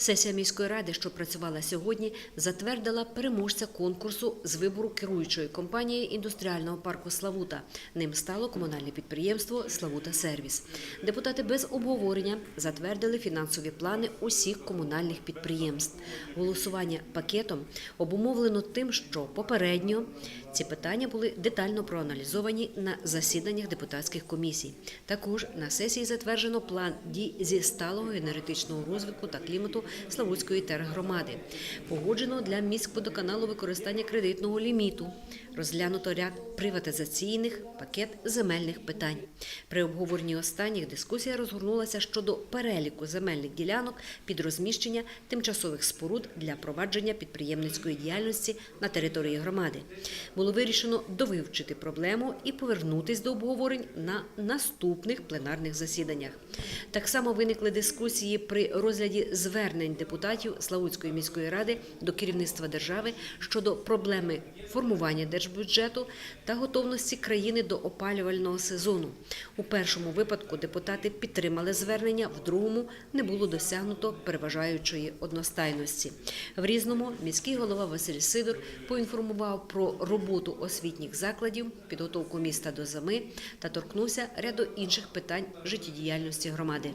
Сесія міської ради, що працювала сьогодні, затвердила переможця конкурсу з вибору керуючої компанії індустріального парку Славута. Ним стало комунальне підприємство Славута Сервіс. Депутати без обговорення затвердили фінансові плани усіх комунальних підприємств. Голосування пакетом обумовлено тим, що попередньо ці питання були детально проаналізовані на засіданнях депутатських комісій. Також на сесії затверджено план дій зі сталого енергетичного розвитку та клімату Славутської тергромади. Погоджено для міськводоканалу використання кредитного ліміту. Розглянуто ряд приватизаційних пакет земельних питань. При обговоренні останніх дискусія розгорнулася щодо переліку земельних ділянок під розміщення тимчасових споруд для провадження підприємницької діяльності на території громади. Було вирішено довивчити проблему і повернутись до обговорень на наступних пленарних засіданнях. Так само виникли дискусії при розгляді звернень депутатів Славутської міської ради до керівництва держави щодо проблеми формування держбюджету та готовності країни до опалювального сезону. У першому випадку депутати підтримали звернення, в другому не було досягнуто переважаючої одностайності. В різному міський голова Василь Сидор поінформував про роботу освітніх закладів, підготовку міста до зими та торкнувся ряду інших питань життєдіяльності громади.